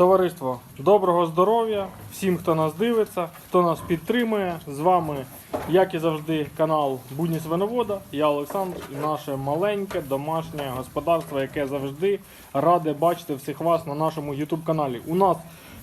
Товариство, доброго здоров'я всім, хто нас дивиться, хто нас підтримує. З вами, як і завжди, канал Будні Свиновода. Я Олександр і наше маленьке домашнє господарство, яке завжди раде бачити всіх вас на нашому YouTube каналі. У нас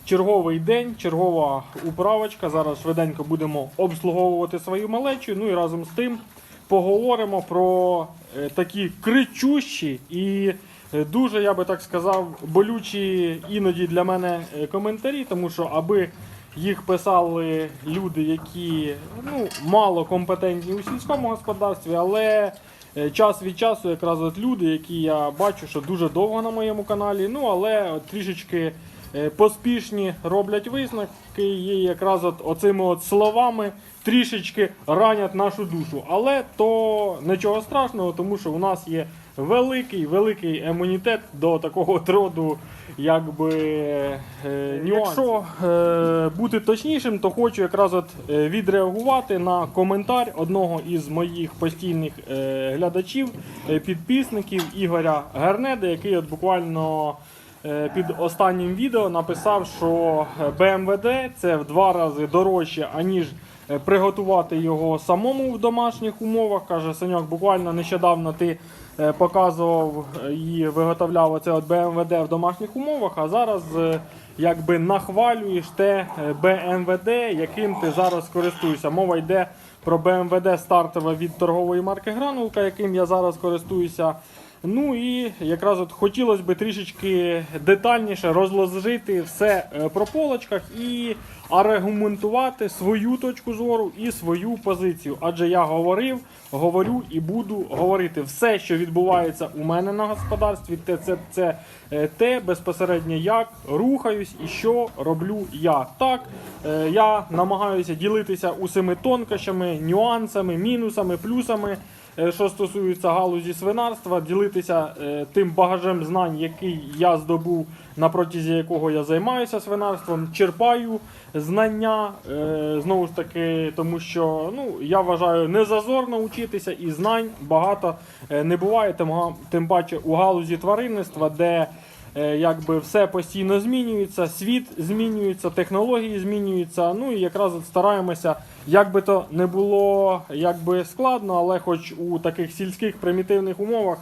черговий день, чергова управочка. Зараз швиденько будемо обслуговувати свою малечу. Ну і разом з тим поговоримо про е, такі кричущі і дуже, я би так сказав, болючі іноді для мене е, коментарі, тому що аби їх писали люди, які ну, мало компетентні у сільському господарстві, але е, час від часу якраз от люди, які я бачу, що дуже довго на моєму каналі, ну але от трішечки е, поспішні роблять висновки, і якраз от оцими от словами трішечки ранять нашу душу. Але то нічого страшного, тому що у нас є великий великий імунітет до такого от роду якби, е, нюансів. Якщо е, бути точнішим, то хочу якраз от е, відреагувати на коментар одного із моїх постійних е, глядачів, е, підписників Ігоря Гернеда, який от буквально е, під останнім відео написав, що БМВД це в два рази дорожче, аніж е, приготувати його самому в домашніх умовах. Каже Саньок, буквально нещодавно ти е, показував і виготовляв оце от БМВД в домашніх умовах, а зараз е, якби нахвалюєш те е, БМВД, яким ти зараз користуєшся. Мова йде про БМВД стартове від торгової марки Гранулка, яким я зараз користуюся. Ну і якраз от хотілося б трішечки детальніше розложити все е, про полочках і аргументувати свою точку зору і свою позицію. Адже я говорив, говорю і буду говорити все, що відбувається у мене на господарстві. Те це, це е, те безпосередньо як рухаюсь і що роблю я. Так, е, я намагаюся ділитися усіми тонкощами, нюансами, мінусами, плюсами. Е, що стосується галузі свинарства, ділитися тим багажем знань, який я здобув на протязі якого я займаюся свинарством, черпаю знання е, знову ж таки, тому що ну я вважаю не зазорно учитися і знань багато е, не буває. Тим, тим паче у галузі тваринництва, де е, якби все постійно змінюється, світ змінюється, технології змінюються. Ну і якраз от стараємося, як би то не було якби складно, але хоч у таких сільських примітивних умовах.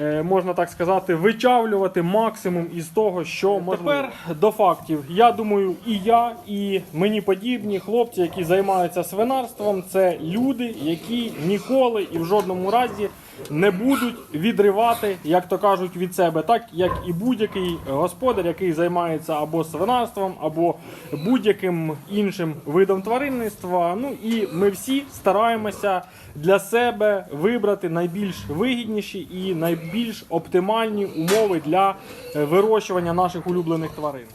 Е, Можна так сказати, вичавлювати максимум із того, що можливо. Тепер до фактів. Я думаю, і я, і мені подібні хлопці, які займаються свинарством, це люди, які ніколи і в жодному разі не будуть відривати, як то кажуть, від себе, так як і будь-який господар, який займається або свинарством, або будь-яким іншим видом тваринництва. Ну і ми всі стараємося для себе вибрати найбільш вигідніші і найбільш оптимальні умови для е, вирощування наших улюблених тварин.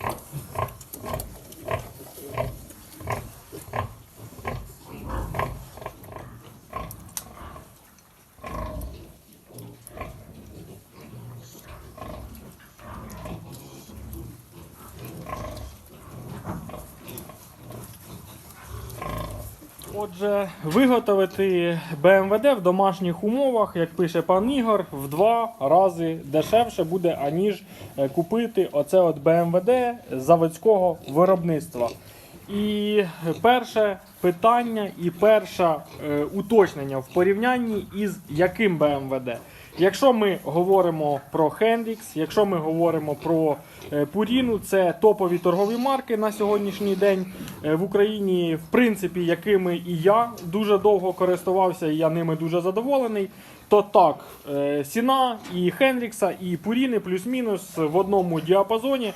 Отже, виготовити БМВД в домашніх умовах, як пише пан Ігор, в два рази дешевше буде, аніж е, купити оце от БМВД заводського виробництва. І перше питання і перше уточнення в порівнянні із яким БМВД. Якщо ми говоримо про Hendrix, якщо ми говоримо про Пуріну, це топові торгові марки на сьогоднішній день Е, в Україні, в принципі, якими і я дуже довго користувався, і я ними дуже задоволений. То так, Сіна і Хендрікса, і Пуріни плюс-мінус в одному діапазоні е,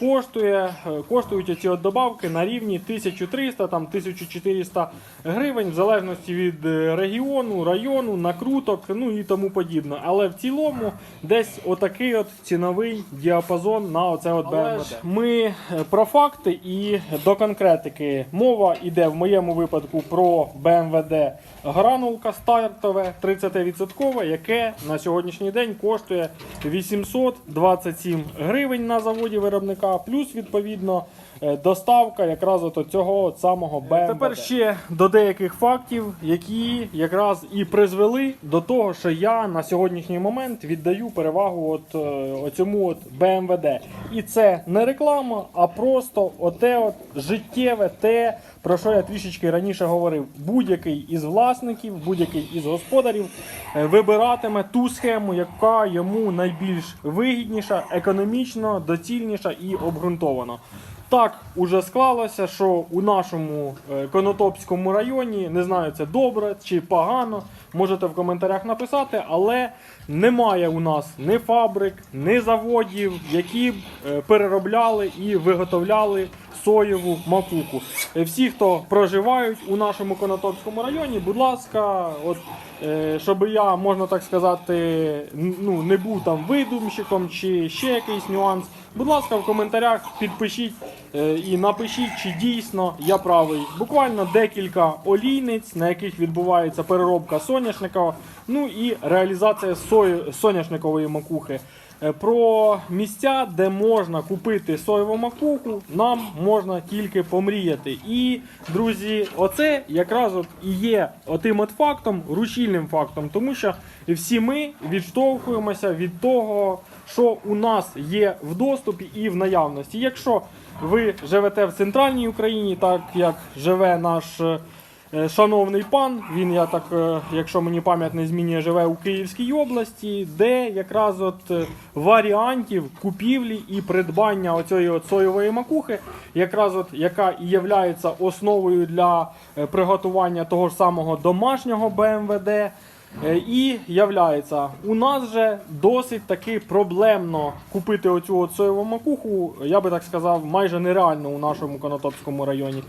коштує, е, коштують ці от добавки на рівні 1300 там 1400 гривень, в залежності від е, регіону, району, накруток, ну і тому подібне. Але в цілому десь отакий от ціновий діапазон на оце от БМВД. Ми е, про факти і до конкретики. Мова йде в моєму випадку про БМВД гранулка стартове 30%, яке на сьогоднішній день коштує 827 гривень на заводі виробника, плюс відповідно е, доставка якраз от цього от самого БМВД. Тепер ще до деяких фактів, які якраз і призвели до того, що я на сьогоднішній момент віддаю перевагу от е, оцьому от БМВД. І це не реклама, а просто оте от життєве те, про що я трішечки раніше говорив. Будь-який із власників, будь-який із господарів е, вибиратиме ту схему, яка йому найбільш вигідніша, економічно, доцільніша і обґрунтована. Так уже склалося, що у нашому е, Конотопському районі, не знаю, це добре чи погано, можете в коментарях написати, але немає у нас ні фабрик, ні заводів, які б е, переробляли і виготовляли соєву макуку. Е, Всі, хто проживають у нашому Конотопському районі, будь ласка, от, щоб я, можна так сказати, ну, не був там видумщиком чи ще якийсь нюанс. Будь ласка, в коментарях підпишіть і напишіть, чи дійсно я правий. Буквально декілька олійниць, на яких відбувається переробка соняшника, ну і реалізація сої, соняшникової макухи. Е, Про місця, де можна купити соєву макуху, нам можна тільки помріяти. І, друзі, оце якраз от і є отим от фактом, рушільним фактом, тому що всі ми відштовхуємося від того, що у нас є в доступі і в наявності. Якщо ви живете в центральній Україні, так як живе наш. е, Шановний пан, він я так, е, якщо мені пам'ять не змінює, живе у Київській області, де якраз от е, варіантів купівлі і придбання оцієї от соєвої макухи, якраз от яка і є основою для приготування того ж самого домашнього БМВД. Е, І являється, у нас же досить таки проблемно купити оцю соєву макуху, я би так сказав, майже нереально у нашому Конотопському районі.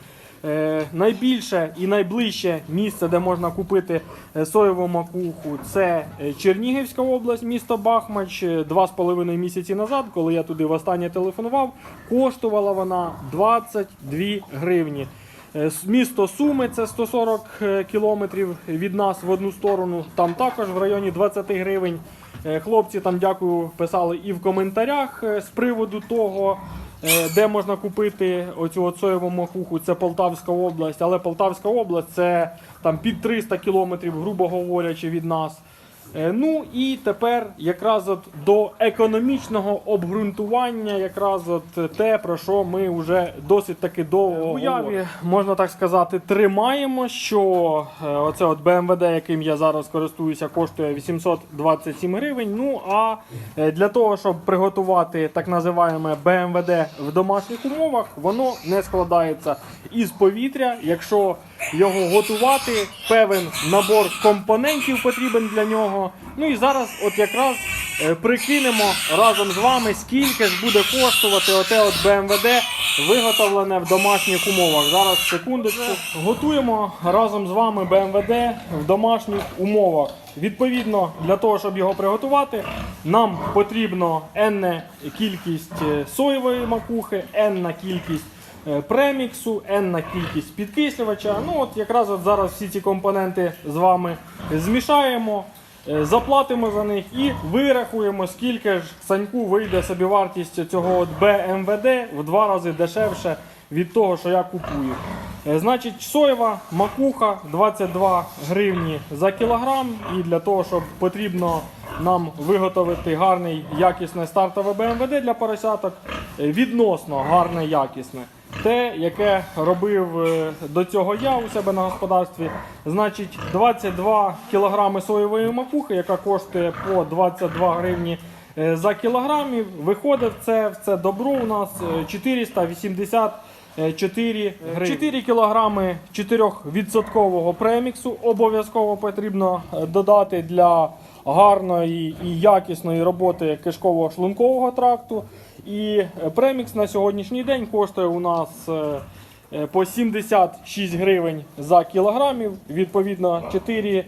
Е, найбільше і найближче місце, де можна купити е, соєву макуху, це е, Чернігівська область, місто Бахмач. Два з половиною місяці назад, коли я туди востаннє телефонував, коштувала вона 22 гривні. Е, Місто Суми це 140 е, кілометрів від нас в одну сторону. Там також в районі 20 гривень. Е, Хлопці там дякую писали і в коментарях з приводу того, де можна купити оцю соєву макуху. Це Полтавська область, але Полтавська область це там під 300 кілометрів, грубо говорячи, від нас. Е, Ну і тепер якраз от до економічного обґрунтування, якраз от те, про що ми вже досить таки довго в уяві, можна так сказати, тримаємо, що е, оце от BMW, яким я зараз користуюся, коштує 827 гривень. Ну а е, для того, щоб приготувати так називаємо BMW в домашніх умовах, воно не складається із повітря. Якщо його готувати, певен набор компонентів потрібен для нього. Ну і зараз, от якраз е, прикинемо разом з вами, скільки ж буде коштувати оте от БМВД, виготовлене в домашніх умовах. Зараз секундочку. Готуємо разом з вами БМВД в домашніх умовах. Відповідно, для того, щоб його приготувати, нам потрібно енна кількість е, соєвої макухи, енна кількість преміксу, енна кількість підкислювача. Ну от якраз от зараз всі ці компоненти з вами змішаємо, е, заплатимо за них і вирахуємо, скільки ж Саньку вийде собівартість цього от БМВД в два рази дешевше від того, що я купую. Е, Значить, соєва макуха 22 гривні за кілограм. І для того, щоб потрібно нам виготовити гарний якісне стартове БМВД для поросяток, е, відносно гарне якісне. Те, яке робив е, до цього я у себе на господарстві, значить 22 кілограми соєвої макухи, яка коштує по 22 гривні е, за кілограмів. Виходить це, в це добро у нас е, 480 4 гривні. 4 кілограми 4% преміксу обов'язково потрібно е, додати для гарної і якісної роботи кишково-шлункового тракту. І премікс на сьогоднішній день коштує у нас е, по 76 гривень за кілограмів. Відповідно, 4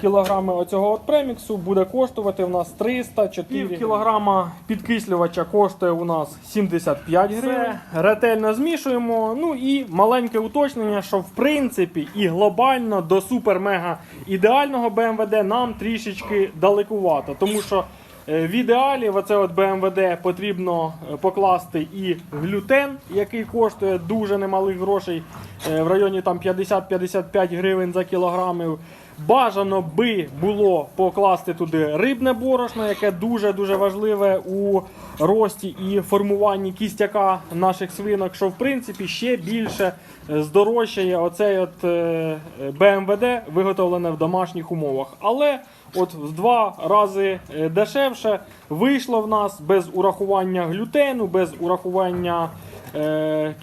кілограми оцього от преміксу буде коштувати у нас 304 Пів кілограма підкислювача коштує у нас 75 гривень. Ретельно змішуємо. Ну і маленьке уточнення, що в принципі і глобально до супер-мега ідеального БМВД нам трішечки далекувато, тому що Е, В ідеалі в оце от БМВД потрібно е, покласти і глютен, який коштує дуже немалих грошей е, в районі там 50-55 гривень за кілограмів. Бажано би було покласти туди рибне борошно, яке дуже-дуже важливе у рості і формуванні кістяка наших свинок, що в принципі ще більше здорожчає оцей от е, БМВД, виготовлене в домашніх умовах. Але от в два рази е, дешевше вийшло в нас без урахування глютену, без урахування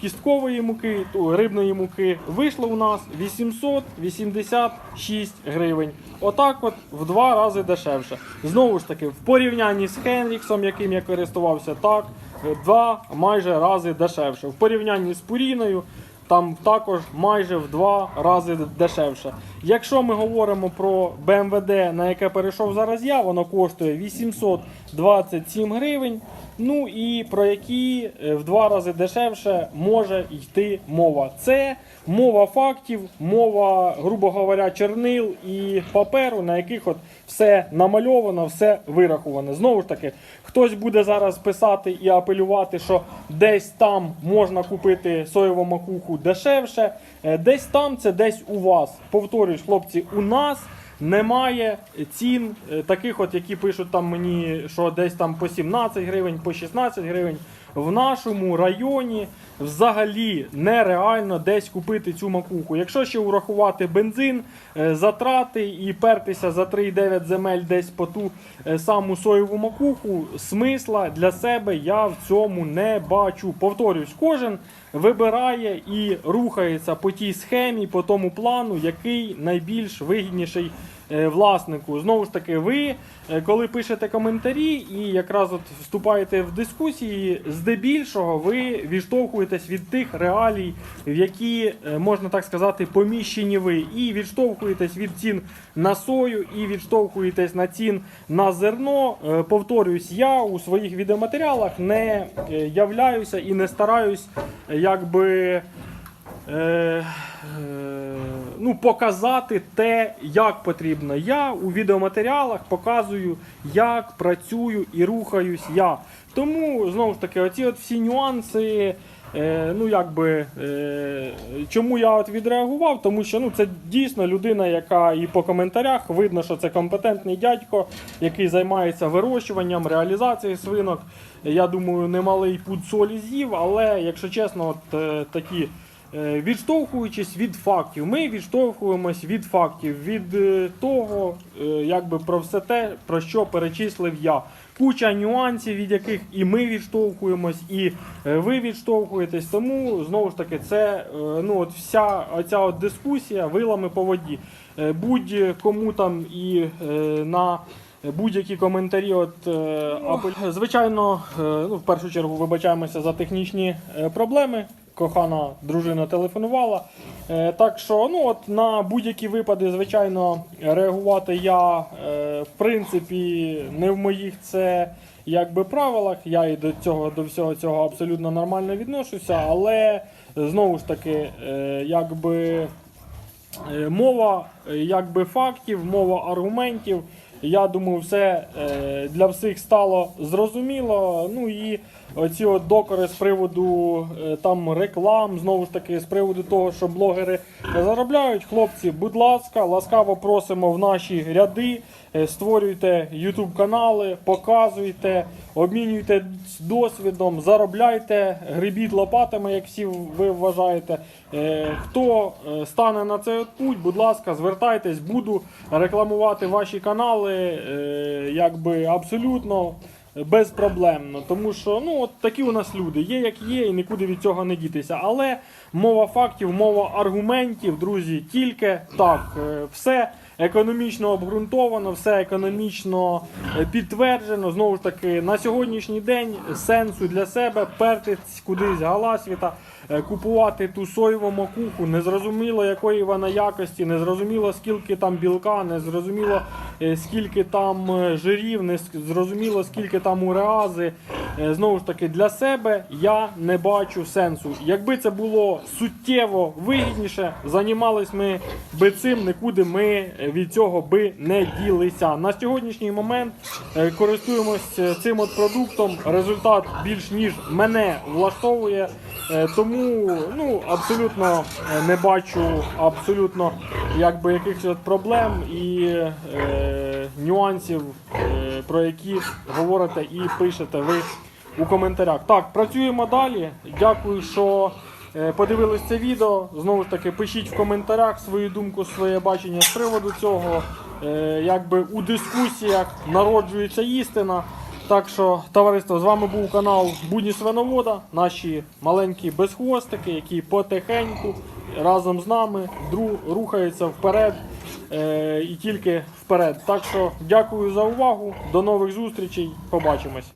кісткової муки, рибної муки, вийшло у нас 886 гривень. Отак от в два рази дешевше. Знову ж таки, в порівнянні з Хенріксом, яким я користувався, так, в два майже рази дешевше. В порівнянні з Пуріною, там також майже в два рази дешевше. Якщо ми говоримо про БМВД, на яке перейшов зараз я, воно коштує 827 гривень. Ну і про які е, в два рази дешевше може йти мова. Це мова фактів, мова, грубо говоря, чернил і паперу, на яких от все намальовано, все вираховано. Знову ж таки, хтось буде зараз писати і апелювати, що десь там можна купити соєву макуху дешевше, е, десь там це десь у вас. Повторюсь, хлопці, у нас. Немає цін е, таких, от які пишуть там мені, що десь там по 17 гривень, по 16 гривень. В нашому районі взагалі нереально десь купити цю макуху. Якщо ще урахувати бензин, е, затрати і пертися за 3,9 земель десь по ту е, саму соєву макуху, смисла для себе я в цьому не бачу. Повторюсь, кожен вибирає і рухається по тій схемі, по тому плану, який найбільш вигідніший е, власнику. Знову ж таки, ви, е, коли пишете коментарі і якраз от вступаєте в дискусії, здебільшого ви відштовхуєтесь від тих реалій, в які, е, можна так сказати, поміщені ви, і відштовхуєтесь від цін на сою, і відштовхуєтесь на цін на зерно. Повторюсь, я у своїх відеоматеріалах не являюся і не стараюсь якби. Е, е, ну, показати те, як потрібно. Я у відеоматеріалах показую, як працюю і рухаюсь я. Тому, знову ж таки, оці от всі нюанси. Е, ну, якби, е, чому я от відреагував? Тому що ну, це дійсно людина, яка і по коментарях видно, що це компетентний дядько, який займається вирощуванням, реалізацією свинок. Я думаю, немалий пуд солі з'їв, але якщо чесно, от е, такі. Відштовхуючись від фактів, ми відштовхуємось від фактів, від того, якби про все те, про що перечислив я. Куча нюансів, від яких і ми відштовхуємось, і е, ви відштовхуєтесь. Тому знову ж таки, це е, ну от вся оця от дискусія вилами по воді. Е, Будь-кому там і на будь-які коментарі. От е, звичайно, е, ну в першу чергу вибачаємося за технічні проблеми. Кохана дружина телефонувала. Е, так що, ну от на будь-які випади, звичайно, реагувати я е, в принципі не в моїх це якби правилах. Я і до цього до всього цього абсолютно нормально відношуся, але знову ж таки, е, якби. Е, Мова е, якби фактів, мова аргументів. Я думаю, все е, для всіх стало зрозуміло. Ну і оці от докори з приводу е, там реклам, знову ж таки, з приводу того, що блогери заробляють. Хлопці, будь ласка, ласкаво просимо в наші ряди. Е, Створюйте YouTube канали, показуйте, обмінюйте досвідом, заробляйте, грибіть лопатами, як всі ви вважаєте. Е, Хто стане на цей путь, будь ласка, звертайтесь, буду рекламувати ваші канали якби абсолютно безпроблемно. Тому що ну, от такі у нас люди є, як є, і нікуди від цього не дітися. Але мова фактів, мова аргументів, друзі, тільки так. Е, Все економічно обґрунтовано, все економічно е, підтверджено. Знову ж таки, на сьогоднішній день сенсу для себе пертись кудись галасвіта, е, купувати ту соєву макуху, незрозуміло якої вона якості, незрозуміло скільки там білка, незрозуміло е, скільки там жирів, не зрозуміло скільки там уреази. Знову ж таки, для себе я не бачу сенсу. Якби це було суттєво вигідніше, займались ми би цим, нікуди ми від цього би не ділися. На сьогоднішній момент е, користуємось е, цим от продуктом. Результат більш ніж мене влаштовує. Е, Тому ну, абсолютно не бачу абсолютно якби якихось проблем і е, нюансів, е, про які говорите і пишете ви у коментарях. Так, працюємо далі. Дякую, що подивились це відео. Знову ж таки, пишіть в коментарях свою думку, своє бачення з приводу цього. Е, Якби у дискусіях народжується істина. Так що, товариство, з вами був канал Будні Свиновода, наші маленькі безхвостики, які потихеньку разом з нами рухаються вперед е, і тільки вперед. Так що дякую за увагу. До нових зустрічей. Побачимось.